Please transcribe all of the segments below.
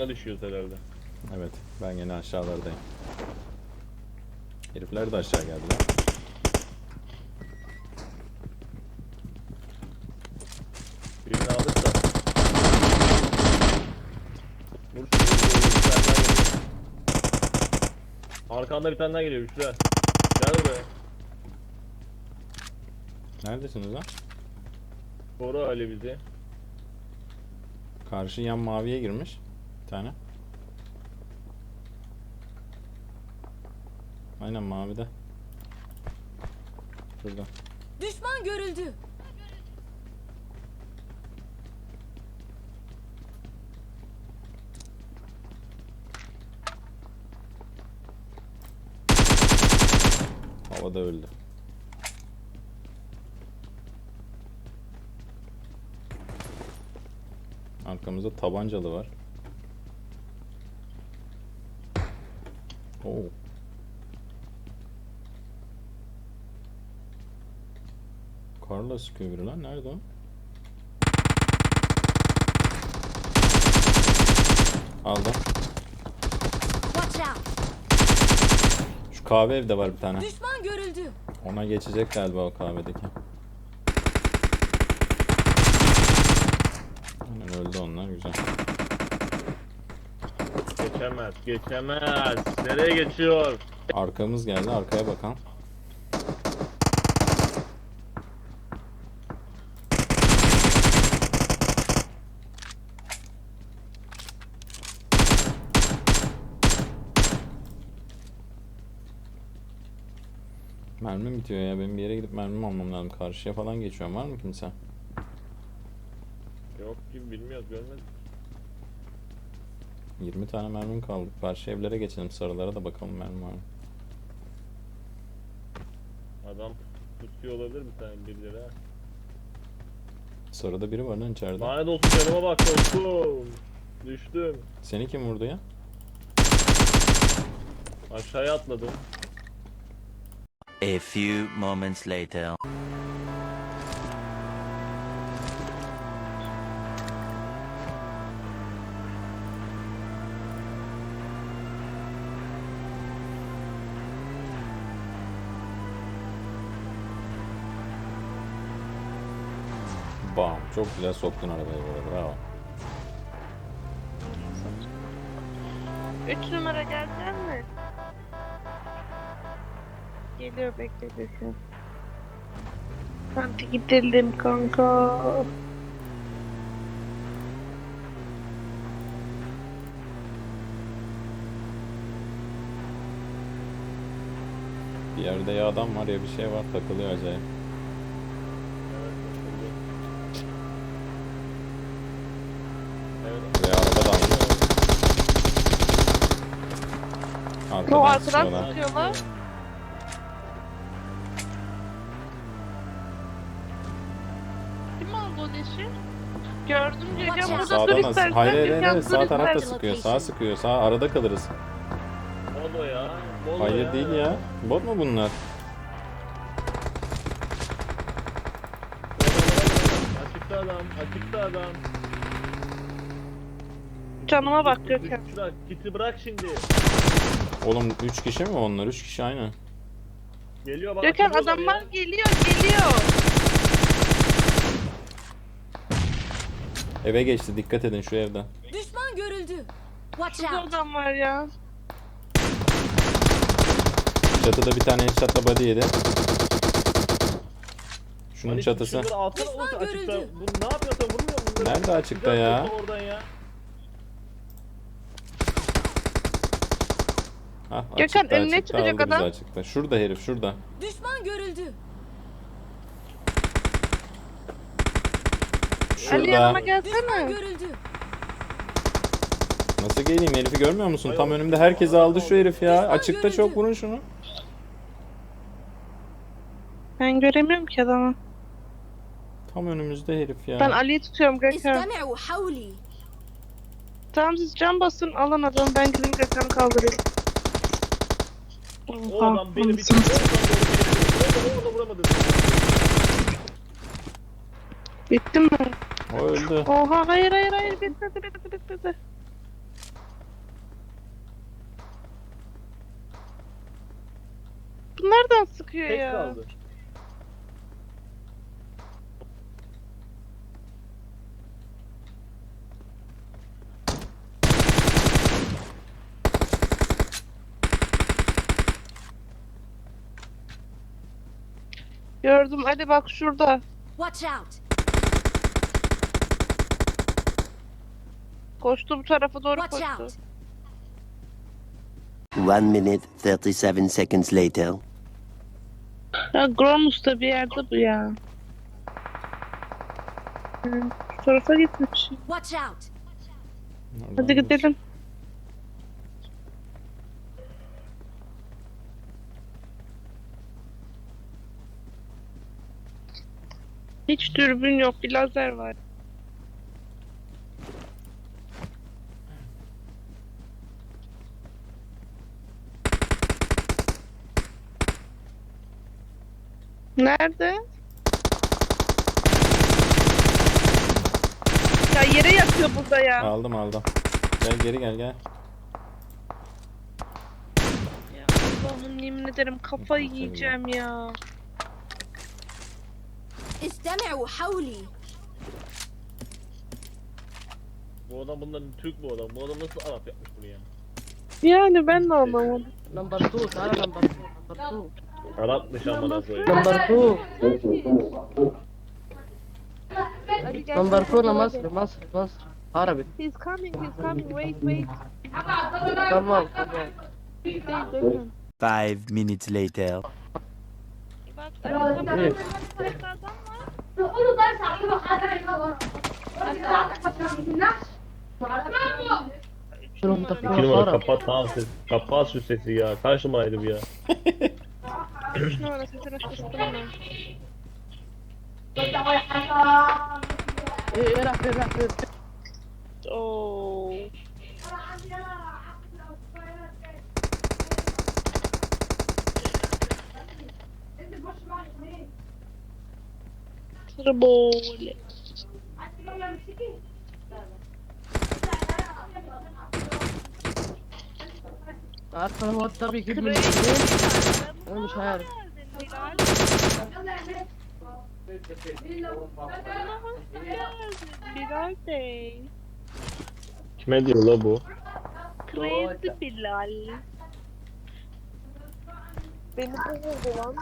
yana düşüyoruz herhalde. Evet ben yine aşağılardayım. Herifler de aşağı geldiler. Birini aldık da. Vur. Arkanda bir tane daha geliyor Büşra. Gel buraya. Neredesiniz lan? Koru Ali bizi. Karşı yan maviye girmiş. Tane. Aynen mavide. Şurada. Düşman görüldü. Havada öldü. Arkamızda tabancalı var. Oo. Karla sıkıyor biri lan. Nerede o? Aldım. Şu kahve evde var bir tane. Düşman görüldü. Ona geçecek galiba o kahvedeki. Aynen öldü onlar güzel. Geçemez, geçemez. Nereye geçiyor? Arkamız geldi arkaya bakalım. Mermi bitiyor ya benim bir yere gidip mermi almam lazım. Karşıya falan geçiyorum var mı kimse? Yok gibi bilmiyoruz, görmedik. 20 tane mermim kaldı. Karşı evlere geçelim sarılara da bakalım mermi var mı? Adam tutuyor olabilir bir tane birileri ha. Sarıda biri var lan içeride. Lanet olsun canıma bak dostum. Düştüm. Seni kim vurdu ya? Aşağıya atladım. A few moments later. Bam. Çok güzel soktun arabayı böyle. Bravo. 3 numara gelecek mi? Geliyor bekleyesin. Hadi gidelim kanka. Bir yerde ya adam var ya bir şey var takılıyor acayip. Ve araba da almış. O Arkadan arkadan sıkıyorlar. sıkıyorlar. Kim aldı o leşi? Gördüm Gökhan burada dur Sağdan da istersen. hayır hayır hayır sağ tarafta sıkıyor sağ sıkıyor sağ arada kalırız. Bolo ya. Bolo Hayır ya. değil ya. Bot mu bunlar? Açıkta adam, açıkta adam. Canıma bak Gökhan. Kiti bırak şimdi. Oğlum 3 kişi mi onlar? 3 kişi aynı. Geliyor bak. Gökhan adamlar ya. geliyor geliyor. Eve geçti dikkat edin şu evde. Düşman görüldü. Watch Şurada out. adam var ya. Çatıda bir tane headshot'la body yedi. Şunun Ali, çatısı. şunları alsana Düşman açıkta. görüldü. Bu ne yapıyorsun vurmuyor musun? bunları? Nerede açıkta ya? Oradan ya. Hah, Gökhan, açıkta, önüne açıkta, çıkacak aldı bizi adam. Açıkta. Şurada herif şurada. Düşman görüldü. Ali Şurada. yanıma Düşman gelsene. görüldü. Nasıl geleyim herifi görmüyor musun? Ay, Tam o- önümde herkesi aldı şu herif ya. Düşman Açıkta görüldü. çok vurun şunu. Ben göremiyorum ki adamı. Tam önümüzde herif ya. Ben Ali'yi tutuyorum Gökhan. استمعوا حولي. Tamam siz can basın alın adamı ben gideyim Gökhan'ı kaldırayım. O Oha, adam beni bir anasını satayım. O adam vuramadı. Bittin mi? O öldü. Oha hayır hayır hayır bitmedi bitmedi bitmedi. Bu nereden sıkıyor Tek ya? kaldı. Gördüm. Hadi bak şurada. Watch out! Koştu bu tarafa doğru Watch koştu. out! One minute, 37 seconds later. Ya Gronus'ta bir yerde bu ya. Şu tarafa gitmiş. Watch out! Hadi gidelim. Hiç dürbün yok. Bir lazer var. Nerede? Ya yere yatıyor burada ya. Aldım aldım. Gel geri gel gel. Ya Allah'ım yemin ederim kafayı yiyeceğim ya. استمعوا حولي Bu adam bunların Türk bu adam. Bu adam nasıl Arap yapmış bunu ya? Yani ben de anlamadım. Number two, Sara number two, number two. Arapmış amına koyayım. Number two. Number two na Masr, Masr, Masr. Arabic. He's coming, he's coming. Wait, wait. Tamam, tamam. Değil, bakın. Five minutes later. Bak, Evet. adam var. Şunun İki takımı numara Sara. kapat tamam ses. Kapat şu sesi ya. Kaç numaraydı bu ya? Üç numara sesini kıstım ben. Eh, era, era, era. Oo. Tribole. Aslında bot tabii ki bilmedi. Olmuş hayır. Bilal Bey. Kime diyor la bu? Crazy Bilal. Beni bu vurdu lan.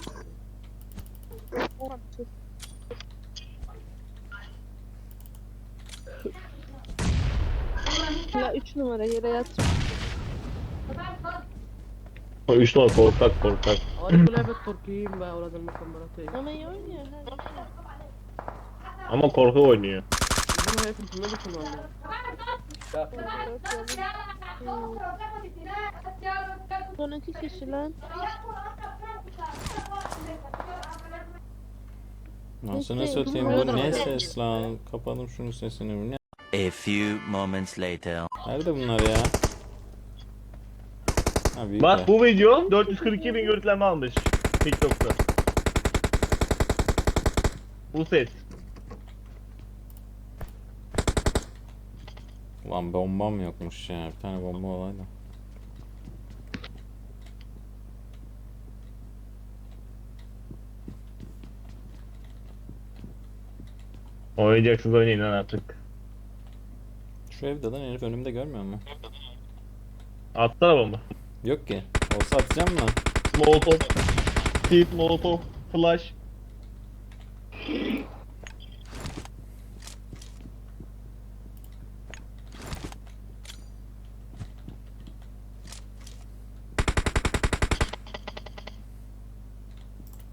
Ya 3 numara yere yat. O 3 numara korkak korkak. Arif bu levet korkuyum ben oradan mukamaratayım. Ama iyi oynuyor. Şey. Ama korku oynuyor. Son iki kişi lan. Nasıl ne satayım bu ne ses lan? Kapadım şunun sesini. Bu ne A few moments later. Nerede bunlar ya? Ha büyük Bak bu video 442 bin görüntülenme almış. TikTok'ta. Bu ses. Ulan bombam yokmuş ya. Bir tane bomba olaydı. Oynayacaksınız oynayın lan artık. Şu evde lan herif önümde görmüyor mu? Atsana bomba. Yok ki. Olsa atacağım mı? Molotov. Seed, Molotov, Flash.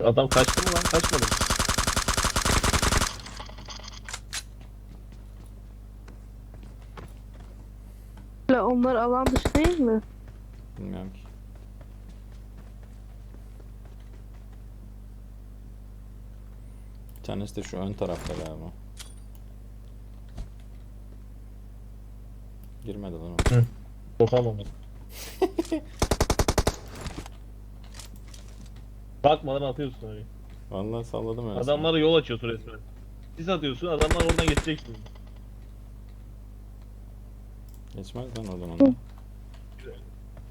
Adam kaçtı mı lan? Kaçmadı mı? La onlar alan dışı değil mi? Bilmiyorum ki. Bir tanesi de şu ön tarafta galiba. Girmedi lan o. Korkamam. Bakmadan atıyorsun öyle. Vallahi salladım öyle. Adamlara yol açıyorsun resmen. Siz atıyorsun adamlar oradan geçeceksin. Geçmez lan oradan onlar.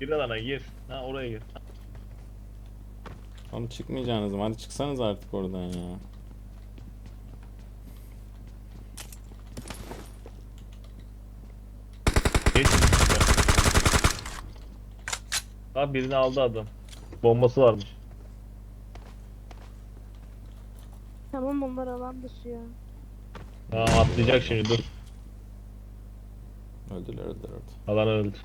Gir alana gir. Ha oraya gir. Oğlum çıkmayacağınız mı? Hadi çıksanız artık oradan ya. Geç. Ha birini aldı adam. Bombası varmış. Tamam onlar alan dışı ya. Tamam atlayacak şimdi dur. Öldüler öldüler öldü. Alan öldü.